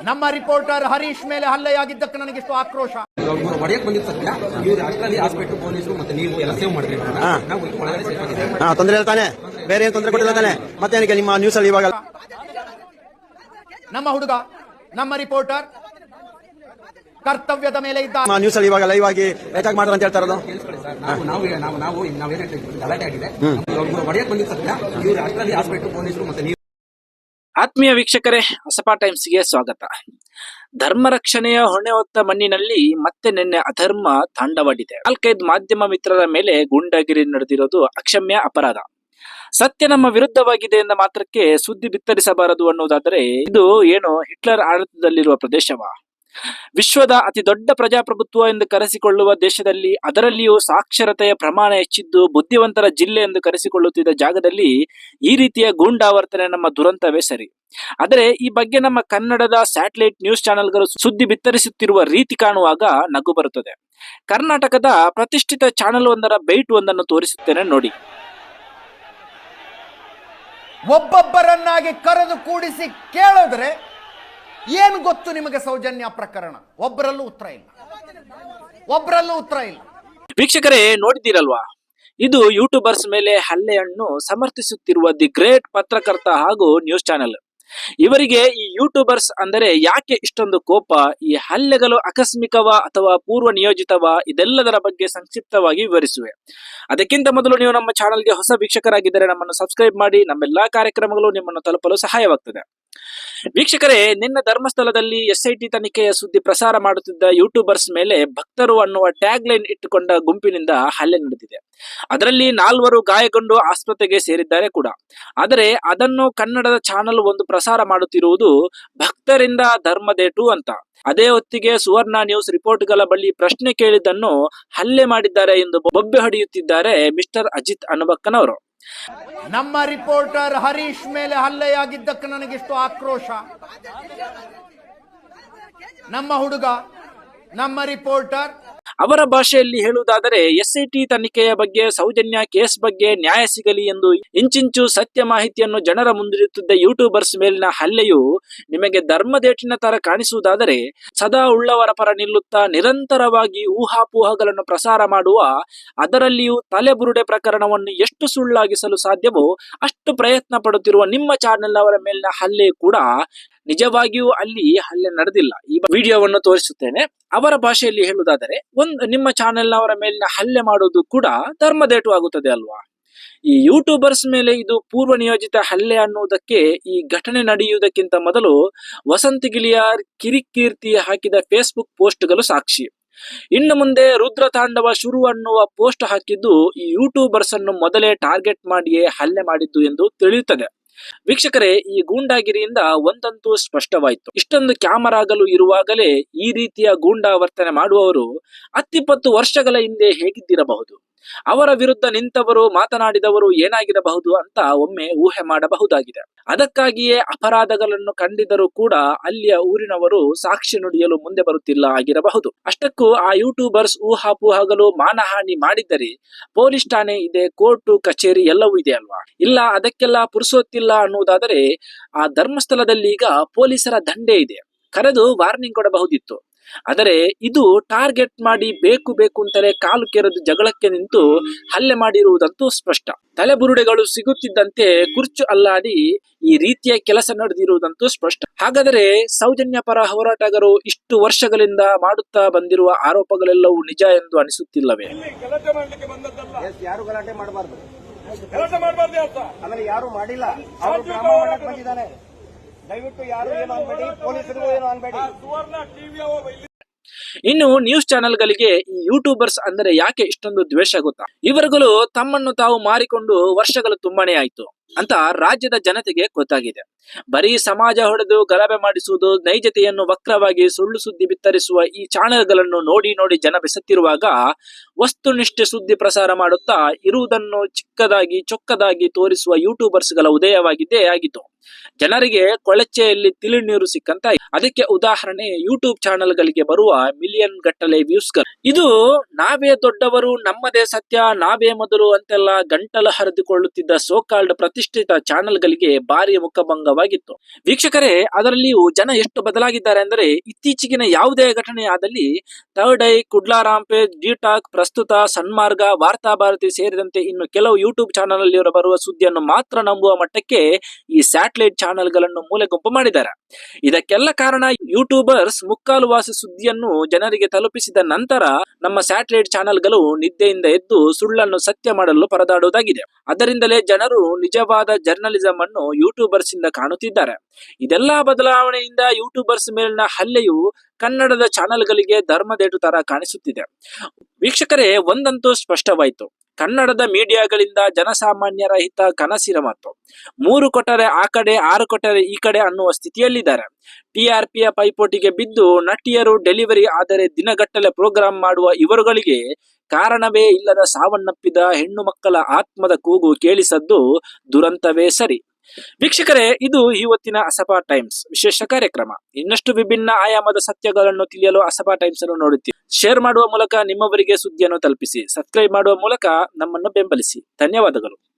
ನಮ್ಮ ರಿಪೋರ್ಟರ್ ಹರೀಶ್ ಮೇಲೆ ಹಲ್ಲೆಯಾಗಿದ್ದಕ್ಕೆ ನನಗಿಷ್ಟು ಆಕ್ರೋಶ. ಇವ್ರು ಹೊಡೆಯಕ್ ಬಂದಿದ್ ಸತ್ಯ ಇವ್ರು ಅಷ್ಟರಲ್ಲಿ ಹಾಸ್ಪಿಟಲ್ ಪೊಲೀಸರು ಮತ್ತೆ ನೀವು ಎಲ್ಲ ಸೇವ್ ಮಾಡಿದ್ರಿ ಇವ್ರನ್ನ. ಹಾ. ನಾವು ಒಳಗಡೆ ಸೇಫ್ ಆಗಿದ್ದೀವಿ. ಹಾ ತೊಂದರೆ ಹೇಳ್ತಾನೆ ತಾನೆ. ಬೇರೆ ಏನು ತೊಂದರೆ ಕೊಟ್ಟಿಲ್ಲ ತಾನೆ. ಮತ್ತೇನಕ್ಕೆ ನಿಮ್ಮ ನ್ಯೂಸ್ ಅಲ್ಲಿ ಇವಾಗ? ನಮ್ಮ ಹುಡುಗ ನಮ್ಮ ರಿಪೋರ್ಟರ್ ಕರ್ತವ್ಯದ ಮೇಲೆ ಇದ್ದ ನಿಮ್ಮ ನ್ಯೂಸ್ ಅಲ್ಲಿ ಇವಾಗ ಲೈವ್ ಆಗಿ ಅಟ್ಯಾಕ್ ಮಾಡ್ತಾರೆ ಅಂತ ಹೇಳ್ತಾ ಇರೋದು? ಕೇಳಿಸ್ಕೊಳ್ಳಿ ಸರ್ ನಾವು ನಾವು ನಾವು ನಾವು ನಾವೇನ್ ಹೇಳ್ತೀವಿ? ಗಲಾಟೆ ಆಗಿದೆ. ಇವ್ರು ಬಂದಿದ್ದ ಬಂದಿದ್ ಸತ್ಯ ಇವ್ರು ಅಷ್ಟರಲ್ಲಿ ಹಾಸ್ಪಿಟಲ್ ಪೊಲೀಸರು ಮತ್ತೆ ನೀವು ಆತ್ಮೀಯ ವೀಕ್ಷಕರೇ ಹೊಸಪಾ ಟೈಮ್ಸ್ಗೆ ಸ್ವಾಗತ. ಧರ್ಮ ರಕ್ಷಣೆಯ ಹೊಣೆ ಹೊತ್ತ ಮಣ್ಣಿನಲ್ಲಿ ಮತ್ತೆ ನಿನ್ನೆ ಅಧರ್ಮ ತಾಂಡವಾಡಿದೆ. ನಾಲ್ಕೈದು ಮಾಧ್ಯಮ ಮಿತ್ರರ ಮೇಲೆ ಗೂಂಡಾಗಿರಿ ನಡೆದಿರೋದು ಅಕ್ಷಮ್ಯ ಅಪರಾಧ. ಸತ್ಯ ನಮ್ಮ ವಿರುದ್ಧವಾಗಿದೆ ಎಂದ ಮಾತ್ರಕ್ಕೆ ಸುದ್ದಿ ಬಿತ್ತರಿಸಬಾರದು ಅನ್ನೋದಾದರೆ ಇದು ಏನು ಹಿಟ್ಲರ್ ಆಡಳಿತದಲ್ಲಿರುವ ಪ್ರದೇಶವ? ವಿಶ್ವದ ಅತಿ ದೊಡ್ಡ ಪ್ರಜಾಪ್ರಭುತ್ವ ಎಂದು ಕರೆಸಿಕೊಳ್ಳುವ ದೇಶದಲ್ಲಿ ಅದರಲ್ಲಿಯೂ ಸಾಕ್ಷರತೆಯ ಪ್ರಮಾಣ ಹೆಚ್ಚಿದ್ದು ಬುದ್ಧಿವಂತರ ಜಿಲ್ಲೆ ಎಂದು ಕರೆಸಿಕೊಳ್ಳುತ್ತಿದ್ದ ಜಾಗದಲ್ಲಿ ಈ ರೀತಿಯ ಗೂಂಡಾವರ್ತನೆ ನಮ್ಮ ದುರಂತವೇ ಸರಿ. ಆದರೆ ಈ ಬಗ್ಗೆ ನಮ್ಮ ಕನ್ನಡದ ಸ್ಯಾಟಲೈಟ್ ನ್ಯೂಸ್ ಚಾನೆಲ್ಗಳು ಸುದ್ದಿ ಬಿತ್ತರಿಸುತ್ತಿರುವ ರೀತಿ ಕಾಣುವಾಗ ನಗು ಬರುತ್ತದೆ. ಕರ್ನಾಟಕದ ಪ್ರತಿಷ್ಠಿತ ಚಾನೆಲ್ ಒಂದರ ಬೈಟ್ ಒಂದನ್ನು ತೋರಿಸುತ್ತೇನೆ ನೋಡಿ. ಒಬ್ಬೊಬ್ಬರನ್ನಾಗಿ ಕರೆದು ಕೂಡಿಸಿ ಕೇಳಿದ್ರೆ ಏನು ಗೊತ್ತು ನಿಮಗೆ ಸೌಜನ್ಯ ಪ್ರಕರಣ? ಒಬ್ಬರಲ್ಲೂ ಉತ್ತರ ಇಲ್ಲ. ಒಬ್ಬರಲ್ಲೂ ಉತ್ತರ ಇಲ್ಲ. ವೀಕ್ಷಕರೇ, ನೋಡಿದ್ದೀರಲ್ವಾ? ಇದು ಯೂಟ್ಯೂಬರ್ಸ್ ಮೇಲೆ ಹಲ್ಲೆಯನ್ನು ಸಮರ್ಥಿಸುತ್ತಿರುವ ದಿ ಗ್ರೇಟ್ ಪತ್ರಕರ್ತ ಹಾಗೂ ನ್ಯೂಸ್ ಚಾನೆಲ್. ಇವರಿಗೆ ಈ ಯೂಟ್ಯೂಬರ್ಸ್ ಅಂದರೆ ಯಾಕೆ ಇಷ್ಟೊಂದು ಕೋಪ? ಈ ಹಲ್ಲೆಗಳು ಆಕಸ್ಮಿಕವ ಅಥವಾ ಪೂರ್ವ ನಿಯೋಜಿತವ ಇದೆಲ್ಲದರ ಬಗ್ಗೆ ಸಂಕ್ಷಿಪ್ತವಾಗಿ ವಿವರಿಸುವೆ. ಅದಕ್ಕಿಂತ ಮೊದಲು ನೀವು ನಮ್ಮ ಚಾನೆಲ್ಗೆ ಹೊಸ ವೀಕ್ಷಕರಾಗಿದ್ದರೆ ನಮ್ಮನ್ನು ಸಬ್ಸ್ಕ್ರೈಬ್ ಮಾಡಿ. ನಮ್ಮೆಲ್ಲಾ ಕಾರ್ಯಕ್ರಮಗಳು ನಿಮ್ಮನ್ನು ತಲುಪಲು ಸಹಾಯವಾಗ್ತದೆ. ವೀಕ್ಷಕರೇ, ನಿನ್ನ ಧರ್ಮಸ್ಥಳದಲ್ಲಿ ಎಸ್ಐಟಿ ತನಿಖೆಯ ಸುದ್ದಿ ಪ್ರಸಾರ ಮಾಡುತ್ತಿದ್ದ ಯೂಟ್ಯೂಬರ್ಸ್ ಮೇಲೆ ಭಕ್ತರು ಅನ್ನುವ ಟ್ಯಾಗ್ ಲೈನ್ ಇಟ್ಟುಕೊಂಡ ಗುಂಪಿನಿಂದ ಹಲ್ಲೆ ನಡೆದಿದೆ. ಅದರಲ್ಲಿ ನಾಲ್ವರು ಗಾಯಗೊಂಡು ಆಸ್ಪತ್ರೆಗೆ ಸೇರಿದ್ದಾರೆ ಕೂಡ. ಆದರೆ ಅದನ್ನು ಕನ್ನಡದ ಚಾನಲ್ ಒಂದು ಪ್ರಸಾರ ಮಾಡುತ್ತಿರುವುದು ಭಕ್ತರಿಂದ ಧರ್ಮದೇಟು ಅಂತ. ಅದೇ ಹೊತ್ತಿಗೆ ಸುವರ್ಣ ನ್ಯೂಸ್ ರಿಪೋರ್ಟ್ಗಳ ಬಳಿ ಪ್ರಶ್ನೆ ಕೇಳಿದ್ದನ್ನು ಹಲ್ಲೆ ಮಾಡಿದ್ದಾರೆ ಎಂದು ಬೊಬ್ಬೆ ಹೊಡೆಯುತ್ತಿದ್ದಾರೆ ಮಿಸ್ಟರ್ ಅಜಿತ್ ಅನುಬಕ್ಕನವರು. ನಮ್ಮ ರಿಪೋರ್ಟರ್ ಹರೀಶ್ ಮೇಲೆ ಹಲ್ಲೆಯಾಗಿದ್ದಕ್ಕೆ ನನಗಿಷ್ಟು ಆಕ್ರೋಶ. ನಮ್ಮ ಹುಡುಗ ನಮ್ಮ ರಿಪೋರ್ಟರ್ ಅವರ ಭಾಷೆಯಲ್ಲಿ ಹೇಳುವುದಾದರೆ ಎಸ್ಐಟಿ ತನಿಖೆಯ ಬಗ್ಗೆ, ಸೌಜನ್ಯ ಕೇಸ್ ಬಗ್ಗೆ ನ್ಯಾಯ ಸಿಗಲಿ ಎಂದು ಇಂಚಿಂಚು ಸತ್ಯ ಮಾಹಿತಿಯನ್ನು ಜನರ ಮುಂದಿಡುತ್ತಿದ್ದ ಯೂಟ್ಯೂಬರ್ಸ್ ಮೇಲಿನ ಹಲ್ಲೆಯು ನಿಮಗೆ ಧರ್ಮದೇಟಿನ ತರ ಕಾಣಿಸುವುದಾದರೆ, ಸದಾ ಉಳ್ಳವರ ಪರ ನಿಲ್ಲುತ್ತಾ ನಿರಂತರವಾಗಿ ಊಹಾಪೋಹಗಳನ್ನು ಪ್ರಸಾರ ಮಾಡುವ, ಅದರಲ್ಲಿಯೂ ತಲೆಬುರುಡೆ ಪ್ರಕರಣವನ್ನು ಎಷ್ಟು ಸುಳ್ಳಾಗಿಸಲು ಸಾಧ್ಯವೋ ಅಷ್ಟು ಪ್ರಯತ್ನ ಪಡುತ್ತಿರುವ ನಿಮ್ಮ ಚಾನೆಲ್ ಅವರ ಮೇಲಿನ ಹಲ್ಲೆ ಕೂಡ ನಿಜವಾಗಿಯೂ ಅಲ್ಲಿ ಹಲ್ಲೆ ನಡೆದಿಲ್ಲ. ಈ ವಿಡಿಯೋವನ್ನು ತೋರಿಸುತ್ತೇನೆ. ಅವರ ಭಾಷೆಯಲ್ಲಿ ಹೇಳುವುದಾದರೆ, ಒಂದು ನಿಮ್ಮ ಚಾನೆಲ್ ಅವರ ಮೇಲಿನ ಹಲ್ಲೆ ಮಾಡುವುದು ಕೂಡ ಧರ್ಮದೇಟು ಆಗುತ್ತದೆ ಅಲ್ವಾ? ಈ ಯೂಟ್ಯೂಬರ್ಸ್ ಮೇಲೆ ಇದು ಪೂರ್ವ ನಿಯೋಜಿತ ಹಲ್ಲೆ ಅನ್ನುವುದಕ್ಕೆ ಈ ಘಟನೆ ನಡೆಯುವುದಕ್ಕಿಂತ ಮೊದಲು ವಸಂತ ಗಿಳಿಯಾರ್ ಕಿರಿಕೀರ್ತಿ ಹಾಕಿದ ಫೇಸ್ಬುಕ್ ಪೋಸ್ಟ್ಗಳು ಸಾಕ್ಷಿ. ಇನ್ನು ಮುಂದೆ ರುದ್ರ ತಾಂಡವ ಶುರು ಅನ್ನುವ ಪೋಸ್ಟ್ ಹಾಕಿದ್ದು ಈ ಯೂಟ್ಯೂಬರ್ಸ್ ಅನ್ನು ಮೊದಲೇ ಟಾರ್ಗೆಟ್ ಮಾಡಿಯೇ ಹಲ್ಲೆ ಮಾಡಿದ್ದು ಎಂದು ತಿಳಿಯುತ್ತದೆ. ವೀಕ್ಷಕರೇ, ಈ ಗೂಂಡಾಗಿರಿಯಿಂದ ಒಂದಂತೂ ಸ್ಪಷ್ಟವಾಯಿತು. ಇಷ್ಟೊಂದು ಕ್ಯಾಮರಾಗಲು ಇರುವಾಗಲೇ ಈ ರೀತಿಯ ಗೂಂಡಾವರ್ತನೆ ಮಾಡುವವರು ಹತ್ತಿಪ್ಪತ್ತು ವರ್ಷಗಳ ಹಿಂದೆ ಹೇಗಿದ್ದಿರಬಹುದು. ಅವರ ವಿರುದ್ಧ ನಿಂತವರು, ಮಾತನಾಡಿದವರು ಏನಾಗಿರಬಹುದು ಅಂತ ಒಮ್ಮೆ ಊಹೆ ಮಾಡಬಹುದಾಗಿದೆ. ಅದಕ್ಕಾಗಿಯೇ ಅಪರಾಧಗಳನ್ನು ಕಂಡಿದ್ದರೂ ಕೂಡ ಅಲ್ಲಿಯ ಊರಿನವರು ಸಾಕ್ಷಿ ನುಡಿಯಲು ಮುಂದೆ ಬರುತ್ತಿಲ್ಲ ಆಗಿರಬಹುದು. ಅಷ್ಟಕ್ಕೂ ಆ ಯೂಟ್ಯೂಬರ್ಸ್ ಊಹಾಪೂಹಗಳು ಮಾನಹಾನಿ ಮಾಡಿದ್ದರೆ ಪೊಲೀಸ್ ಠಾಣೆ ಇದೆ, ಕೋರ್ಟು, ಕಚೇರಿ ಎಲ್ಲವೂ ಇದೆ ಅಲ್ವಾ? ಇಲ್ಲ, ಅದಕ್ಕೆಲ್ಲ ಪುರುಸೊತ್ತಿಲ್ಲ ಅನ್ನುವುದಾದರೆ ಆ ಧರ್ಮಸ್ಥಳದಲ್ಲಿ ಈಗ ಪೊಲೀಸರ ದಂಡೆ ಇದೆ. ಕರೆದು ವಾರ್ನಿಂಗ್ ಕೊಡಬಹುದಿತ್ತು. ಆದರೆ ಇದು ಟಾರ್ಗೆಟ್ ಮಾಡಿ ಬೇಕು ಬೇಕು ಅಂತಲೇ ಕಾಲು ಕೆರೆದು ಜಗಳಕ್ಕೆ ನಿಂತು ಹಲ್ಲೆ ಮಾಡಿರುವುದಂತೂ ಸ್ಪಷ್ಟ. ತಲೆಬುರುಡೆಗಳು ಸಿಗುತ್ತಿದ್ದಂತೆ ಕುರ್ಚು ಅಲ್ಲಾಡಿ ಈ ರೀತಿಯ ಕೆಲಸ ನಡೆದಿರುವುದಂತೂ ಸ್ಪಷ್ಟ. ಹಾಗಾದರೆ ಸೌಜನ್ಯ ಪರ ಹೋರಾಟಗಾರರು ಇಷ್ಟು ವರ್ಷಗಳಿಂದ ಮಾಡುತ್ತಾ ಬಂದಿರುವ ಆರೋಪಗಳೆಲ್ಲವೂ ನಿಜ ಎಂದು ಅನಿಸುತ್ತಿಲ್ಲವೇ? ಗಲಾಟೆ ಮಾಡ್ಲಿಕ್ಕೆ ಬಂದದ್ದಲ್ಲ ಎಸ್ ಯಾರು ಗಲಾಟೆ ಮಾಡಬಾರ್ದು? ಗಲಾಟೆ ಮಾಡಬಾರ್ದೇ ಅಂತ ಆಮೇಲೆ ಯಾರು ಮಾಡಿಲ್ಲ? ದಯವಿಟ್ಟು ಯಾರು ಏನು ಅನ್ಬೇಡಿ ಪೊಲೀಸರಿಗೂ ಏನು ಅನ್ಬೇಡಿ. ಸುವರ್ಣ ಟಿವಿ ಇನ್ನು ನ್ಯೂಸ್ ಚಾನೆಲ್ಗಳಿಗೆ ಈ ಯೂಟ್ಯೂಬರ್ಸ್ ಅಂದರೆ ಯಾಕೆ ಇಷ್ಟೊಂದು ದ್ವೇಷ ಗೊತ್ತಾ? ಇವರುಗಳು ತಮ್ಮನ್ನು ತಾವು ಮಾರಿಕೊಂಡು ವರ್ಷಗಳು ತುಂಬಾನೇ ಆಯ್ತು. ಅಂತ ರಾಜ್ಯದ ಜನತೆಗೆ ಗೊತ್ತಾಗಿದೆ. ಬರೀ ಸಮಾಜ ಹೊಡೆದು ಗಲಭೆ ಮಾಡಿಸುವುದು, ನೈಜತೆಯನ್ನು ವಕ್ರವಾಗಿ ಸುಳ್ಳು ಸುದ್ದಿ ಬಿತ್ತರಿಸುವ ಈ ಚಾನೆಲ್ಗಳನ್ನು ನೋಡಿ ನೋಡಿ ಜನ ಬೆಸತ್ತಿರುವಾಗ ವಸ್ತುನಿಷ್ಠ ಸುದ್ದಿ ಪ್ರಸಾರ ಮಾಡುತ್ತಾ ಇರುವುದನ್ನು ಚಿಕ್ಕದಾಗಿ ಚೊಕ್ಕದಾಗಿ ತೋರಿಸುವ ಯೂಟ್ಯೂಬರ್ಸ್ಗಳ ಉದಯವಾಗಿದ್ದೇ ಆಗಿತ್ತು. ಜನರಿಗೆ ಕೊಳಚೆಯಲ್ಲಿ ತಿಳಿ ನೀರು ಸಿಕ್ಕಂತ ಅದಕ್ಕೆ ಉದಾಹರಣೆ ಯೂಟ್ಯೂಬ್ ಚಾನೆಲ್ಗಳಿಗೆ ಬರುವ ಮಿಲಿಯನ್ ಗಟ್ಟಲೆ ವ್ಯೂಸ್ಗಳು. ಇದು ನಾವೇ ದೊಡ್ಡವರು, ನಮ್ಮದೇ ಸತ್ಯ, ನಾವೇ ಮೊದಲು ಅಂತೆಲ್ಲ ಗಂಟಲು ಹರಿದುಕೊಳ್ಳುತ್ತಿದ್ದ ಸೋಕಾಲ್ಡ್ ಪ್ರತಿಷ್ಠಿತ ಪ್ರತಿಷ್ಠಿತ ಚಾನೆಲ್ಗಳಿಗೆ ಭಾರಿ ಮುಖಭಂಗವಾಗಿತ್ತು. ವೀಕ್ಷಕರೇ, ಅದರಲ್ಲಿಯೂ ಜನ ಎಷ್ಟು ಬದಲಾಗಿದ್ದಾರೆ ಅಂದರೆ, ಇತ್ತೀಚೆಗಿನ ಯಾವುದೇ ಘಟನೆ ಆದಲ್ಲಿ ಥರ್ಡ್ ಐ ಕುಡ್ಲಾ ರಾಂಪೆ ಡಿಟಾಕ್, ಪ್ರಸ್ತುತ ಸನ್ಮಾರ್ಗ, ವಾರ್ತಾ ಭಾರತಿ ಸೇರಿದಂತೆ ಇನ್ನು ಕೆಲವು ಯೂಟ್ಯೂಬ್ ಚಾನೆಲ್ ಅಲ್ಲಿ ಬರುವ ಸುದ್ದಿಯನ್ನು ಮಾತ್ರ ನಂಬುವ ಮಟ್ಟಕ್ಕೆ ಈ ಸ್ಯಾಟಲೈಟ್ ಚಾನೆಲ್ಗಳನ್ನು ಮೂಲೆಗುಂಪು ಮಾಡಿದ್ದಾರೆ. ಇದಕ್ಕೆಲ್ಲ ಕಾರಣ ಯೂಟ್ಯೂಬರ್ಸ್ ಮುಕ್ಕಾಲು ವಾಸಿ ಸುದ್ದಿಯನ್ನು ಜನರಿಗೆ ತಲುಪಿಸಿದ ನಂತರ ನಮ್ಮ ಸ್ಯಾಟಲೈಟ್ ಚಾನೆಲ್ಗಳು ನಿದ್ದೆಯಿಂದ ಎದ್ದು ಸುಳ್ಳನ್ನು ಸತ್ಯ ಮಾಡಲು ಪರದಾಡುವುದಾಗಿದೆ. ಅದರಿಂದಲೇ ಜನರು ನಿಜವಾದ ಜರ್ನಲಿಸಂ ಅನ್ನು ಯೂಟ್ಯೂಬರ್ಸ್ ಇಂದ ಕಾಣುತ್ತಿದ್ದಾರೆ. ಇದೆಲ್ಲಾ ಬದಲಾವಣೆಯಿಂದ ಯೂಟ್ಯೂಬರ್ಸ್ ಮೇಲಿನ ಹಲ್ಲೆಯು ಕನ್ನಡದ ಚಾನೆಲ್ಗಳಿಗೆ ಧರ್ಮದೇಟು ತರ ಕಾಣಿಸುತ್ತಿದೆ. ವೀಕ್ಷಕರೇ, ಒಂದಂತೂ ಸ್ಪಷ್ಟವಾಯಿತು. ಕನ್ನಡದ ಮೀಡಿಯಾಗಳಿಂದ ಜನಸಾಮಾನ್ಯರ ಹಿತ ಕನಸಿನ ಮಾತು. ಮೂರು ಕೊಟ್ಟರೆ ಆ ಕಡೆ, ಆರು ಕೊಟ್ಟರೆ ಈ ಕಡೆ ಅನ್ನುವ ಸ್ಥಿತಿಯಲ್ಲಿದ್ದಾರೆ. ಟಿಆರ್ಪಿಯ ಪೈಪೋಟಿಗೆ ಬಿದ್ದು ನಟಿಯರು ಡೆಲಿವರಿ ಆದರೆ ದಿನಗಟ್ಟಲೆ ಪ್ರೋಗ್ರಾಂ ಮಾಡುವ ಇವರುಗಳಿಗೆ ಕಾರಣವೇ ಇಲ್ಲದ ಸಾವನ್ನಪ್ಪಿದ ಹೆಣ್ಣು ಮಕ್ಕಳ ಆತ್ಮದ ಕೂಗು ಕೇಳಿಸದ್ದು ದುರಂತವೇ ಸರಿ. ವೀಕ್ಷಕರೇ, ಇದು ಇವತ್ತಿನ ಅಸಪಾ ಟೈಮ್ಸ್. ವಿಶೇಷ ಕಾರ್ಯಕ್ರಮ. ಇನ್ನಷ್ಟು ವಿಭಿನ್ನ ಆಯಾಮದ ಸತ್ಯಗಳನ್ನು ತಿಳಿಯಲು ಅಸಪಾ ಟೈಮ್ಸ್ ಅನ್ನು ನೋಡುತ್ತೀವಿ ಶೇರ್ ಮಾಡುವ ಮೂಲಕ ನಿಮ್ಮವರಿಗೆ ಸುದ್ದಿಯನ್ನು ತಲುಪಿಸಿ. ಸಬ್ಸ್ಕ್ರೈಬ್ ಮಾಡುವ ಮೂಲಕ ನಮ್ಮನ್ನು ಬೆಂಬಲಿಸಿ. ಧನ್ಯವಾದಗಳು.